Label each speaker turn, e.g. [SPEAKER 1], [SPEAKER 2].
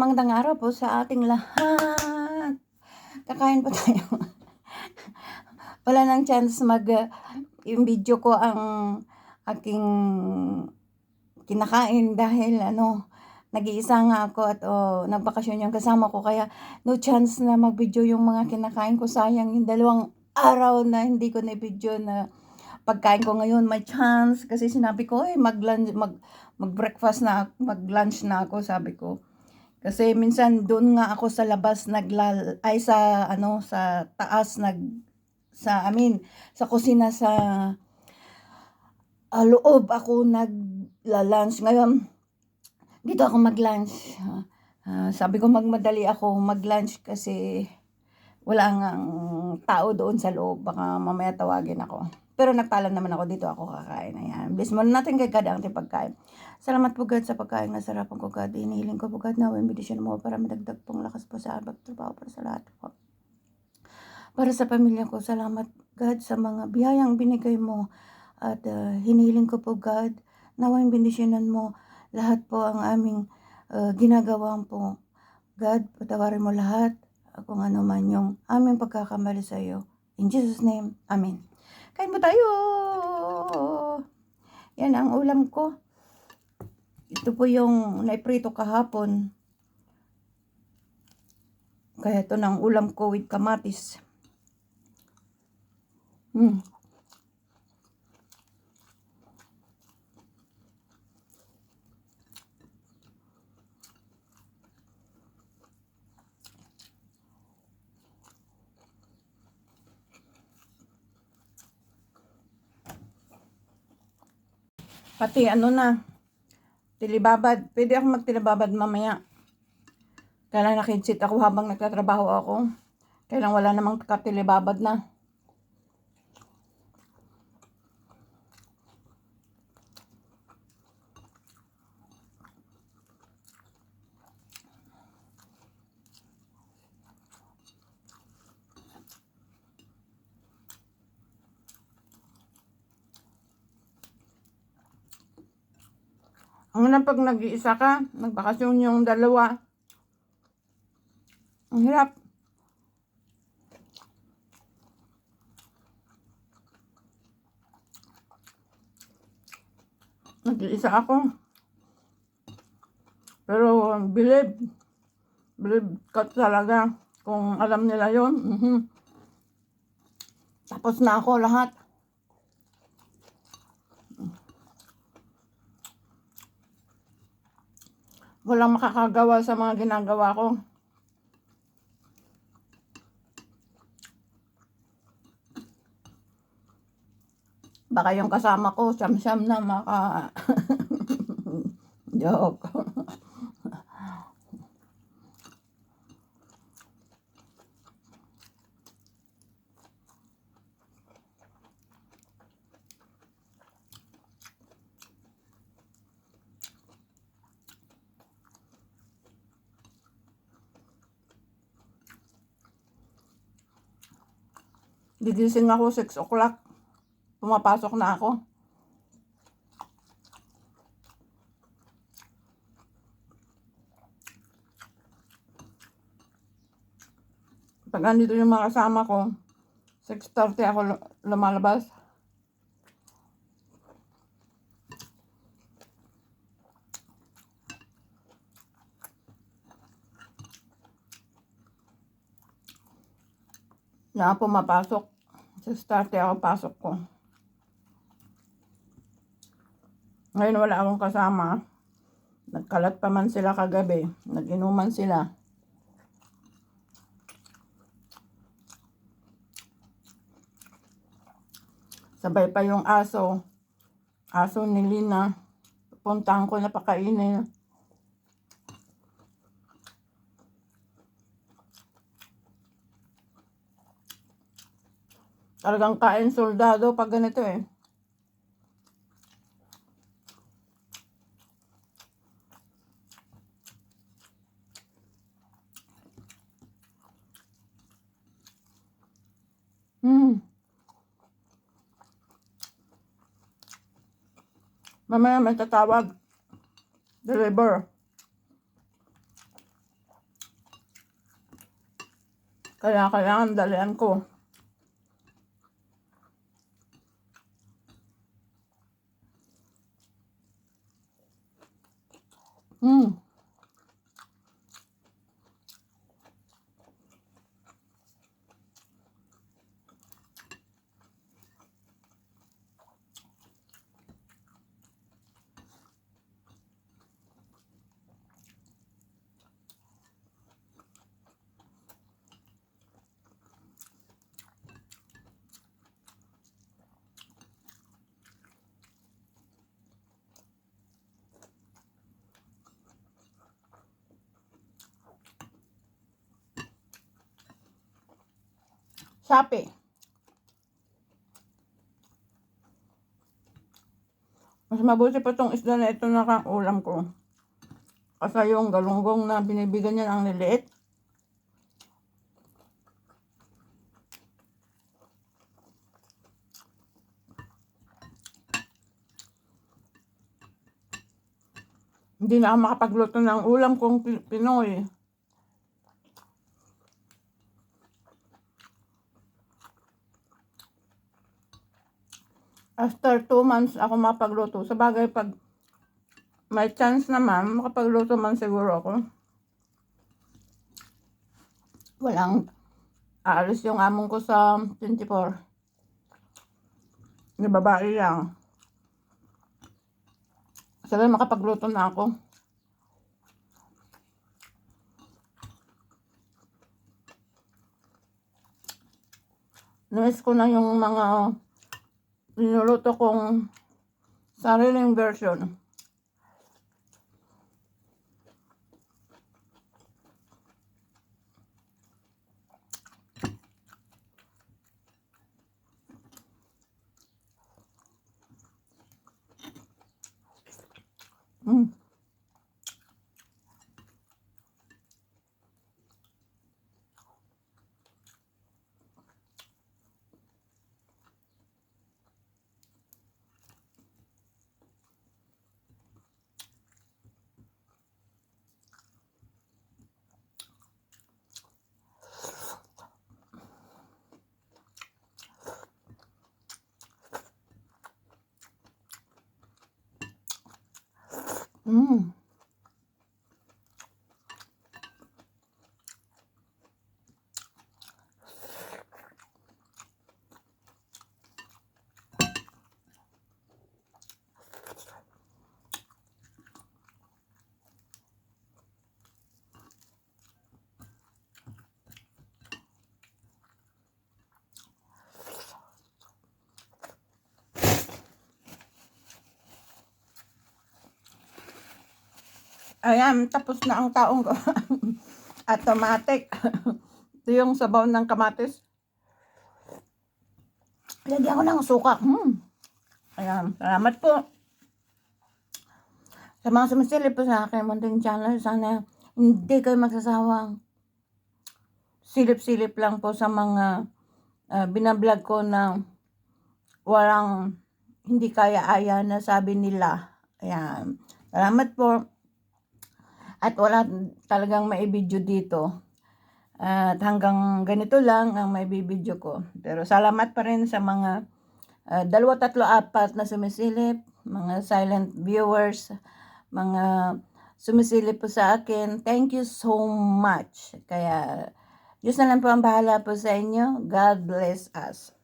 [SPEAKER 1] magandang araw po sa ating lahat. Kakain po tayo. Wala nang chance mag uh, yung video ko ang aking kinakain dahil ano nag-iisa nga ako at oh, nagbakasyon yung kasama ko. Kaya no chance na mag-video yung mga kinakain ko. Sayang yung dalawang araw na hindi ko na video na pagkain ko ngayon. May chance. Kasi sinabi ko eh mag mag mag-breakfast na mag-lunch na ako sabi ko kasi minsan doon nga ako sa labas naglal ay sa ano sa taas nag sa amin sa kusina sa ah, loob ako nagla-lunch. Ngayon dito ako mag-lunch. Ah, sabi ko magmadali ako mag-lunch kasi wala nga tao doon sa loob baka mamaya tawagin ako pero nagpaalam naman ako dito ako kakain ayan bless mo natin kay God ang pagkain Salamat po God sa pagkain na sarapan ko God. Inihiling ko po God na benedisyon mo para madagdag pong lakas po sa pagtrabaho para sa lahat po. Para sa pamilya ko, salamat God sa mga biyayang binigay mo. At uh, hinihiling ko po God, nawang bendisyonan mo lahat po ang aming uh, ginagawa po. God, patawarin mo lahat kung ano man yung aming pagkakamali sa iyo. In Jesus' name, Amen. Kain mo tayo! Yan ang ulam ko. Ito po yung naiprito kahapon. Kaya ito ng ulam ko with kamatis. Hmm. Pati ano na, tilibabad. Pwede ako magtilibabad mamaya. Kailan nakidsit ako habang nagtatrabaho ako. Kailan wala namang katilibabad na. Ang na pag nag-iisa ka, nagbakasyon yung dalawa. Ang hirap. Nag-iisa ako. Pero believe, believe ka talaga kung alam nila yon. Mhm. Tapos na ako lahat. Walang makakagawa sa mga ginagawa ko. Baka yung kasama ko, siyam-siyam na maka... Joke. Gigising ako 6 o'clock. Pumapasok na ako. Pag andito yung mga kasama ko, 6.30 ako lumalabas. na pumapasok. Sa start ako pasok ko. Ngayon wala akong kasama. Nagkalat pa man sila kagabi. Naginuman sila. Sabay pa yung aso. Aso ni Lina. Puntahan ko na pakainin. Talagang kain soldado pag ganito eh. Hmm. Mamaya may tatawag. Deliver. Kaya kailangan dalian ko. Mm. Sapi. Mas mabuti pa tong isda na ito na kang ulam ko. Kasi yung galunggong na binibigyan niya ang liliit. Hindi na ako makapagluto ng ulam kong Pi- Pinoy. After two months ako mapagluto. Sa bagay, pag may chance naman, makapagluto man siguro ako. Walang aalis yung among ko sa 24. Ni babae lang. Sabi makapagluto na ako. Namiss ko na yung mga niluluto kong sariling version. Mm. Mm. Ayan, tapos na ang taong. Automatic. Ito yung sabaw ng kamatis. Lagyan ko ng suka. Hmm. Ayan, salamat po. Sa mga sumisilip po sa akin, munting channel, sana hindi kayo magsasawang silip-silip lang po sa mga uh, binablog ko na walang hindi kaya-aya na sabi nila. Ayan. Salamat po. At wala talagang maibidyo dito. At hanggang ganito lang ang may bibidyo ko. Pero salamat pa rin sa mga uh, dalawa, tatlo, apat na sumisilip, mga silent viewers, mga sumisilip po sa akin. Thank you so much. Kaya, Diyos na lang po ang bahala po sa inyo. God bless us.